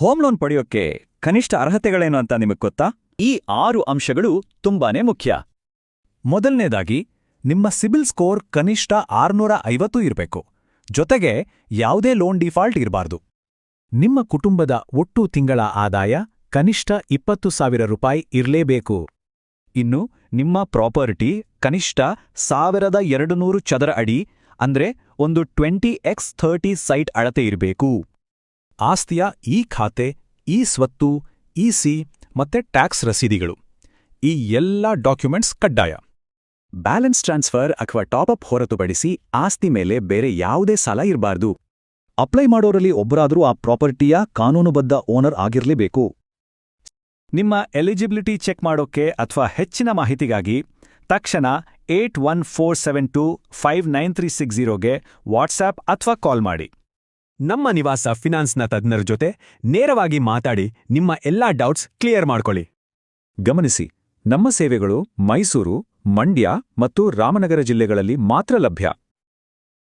Home loan ಪಡೆಯೋಕ್ಕೆ ಕನಿಷ್ಠ ಅರ್ಹತೆಗಳೇನು ಅಂತ ನಿಮಗೆ ಗೊತ್ತಾ? ಈ ಆರು ಅಂಶಗಳು ತುಂಬಾನೇ ಮುಖ್ಯ. ಮೊದಲನೇದಾಗಿ, ನಿಮ್ಮ ಸಿಬಿಲ್ ಸ್ಕೋರ್ ಕನಿಷ್ಠ ಆರ್ನೂರ ಐವತ್ತು ಇರಬೇಕು. ಜೊತೆಗೆ ಯಾವುದೇ ಲೋನ್ ಡಿಫಾಲ್ಟ್ ಇರಬಾರ್ದು. ನಿಮ್ಮ ಕುಟುಂಬದ ಒಟ್ಟು ತಿಂಗಳ ಆದಾಯ ಕನಿಷ್ಠ ಇಪ್ಪತ್ತು ಸಾವಿರ ರೂಪಾಯಿ ಇರಲೇಬೇಕು. ಇನ್ನು ನಿಮ್ಮ ಪ್ರಾಪರ್ಟಿ ಕನಿಷ್ಠ ಸಾವಿರದ ಎರಡು ಚದರ ಅಡಿ, ಅಂದ್ರೆ ಒಂದು ಟ್ವೆಂಟಿ ಎಕ್ಸ್ ಥರ್ಟಿ ಸೈಟ್ ಅಳತೆ ಇರಬೇಕು. ಆಸ್ತಿಯ ಈ ಖಾತೆ, ಈ ಸ್ವತ್ತು, ಈ ಸಿ ಮತ್ತೆ ಟ್ಯಾಕ್ಸ್ ರಸೀದಿಗಳು. ಈ ಎಲ್ಲ ಡಾಕ್ಯುಮೆಂಟ್ಸ್ ಕಡ್ಡಾಯ. ಬ್ಯಾಲೆನ್ಸ್ ಟ್ರಾನ್ಸ್ಫರ್ ಅಥವಾ ಟಾಪ್ಅಪ್ ಹೊರತುಪಡಿಸಿ ಆಸ್ತಿ ಮೇಲೆ ಬೇರೆ ಯಾವುದೇ ಸಾಲ ಇರಬಾರ್ದು. ಅಪ್ಲೈ ಮಾಡೋರಲ್ಲಿ ಒಬ್ಬರಾದರೂ ಆ ಪ್ರಾಪರ್ಟಿಯ ಕಾನೂನುಬದ್ಧ ಓನರ್ ಆಗಿರಲೇಬೇಕು. ನಿಮ್ಮ ಎಲಿಜಿಬಿಲಿಟಿ ಚೆಕ್ ಮಾಡೋಕೆ ಅಥವಾ ಹೆಚ್ಚಿನ ಮಾಹಿತಿಗಾಗಿ ತಕ್ಷಣ eight one four seven two five nine three six ಜೀರೋಗೆ WhatsApp ಅಥವಾ ಕಾಲ್ ಮಾಡಿ. ನಮ್ಮ ನಿವಾಸ ಫಿನಾನ್ಸ್ನ ತಜ್ಞರ ಜೊತೆ ನೇರವಾಗಿ ಮಾತಾಡಿ ನಿಮ್ಮ ಎಲ್ಲಾ ಡೌಟ್ಸ್ ಕ್ಲಿಯರ್ ಮಾಡ್ಕೊಳ್ಳಿ. ಗಮನಿಸಿ, ನಮ್ಮ ಸೇವೆಗಳು ಮೈಸೂರು, ಮಂಡ್ಯ ಮತ್ತು ರಾಮನಗರ ಜಿಲ್ಲೆಗಳಲ್ಲಿ ಮಾತ್ರ ಲಭ್ಯ.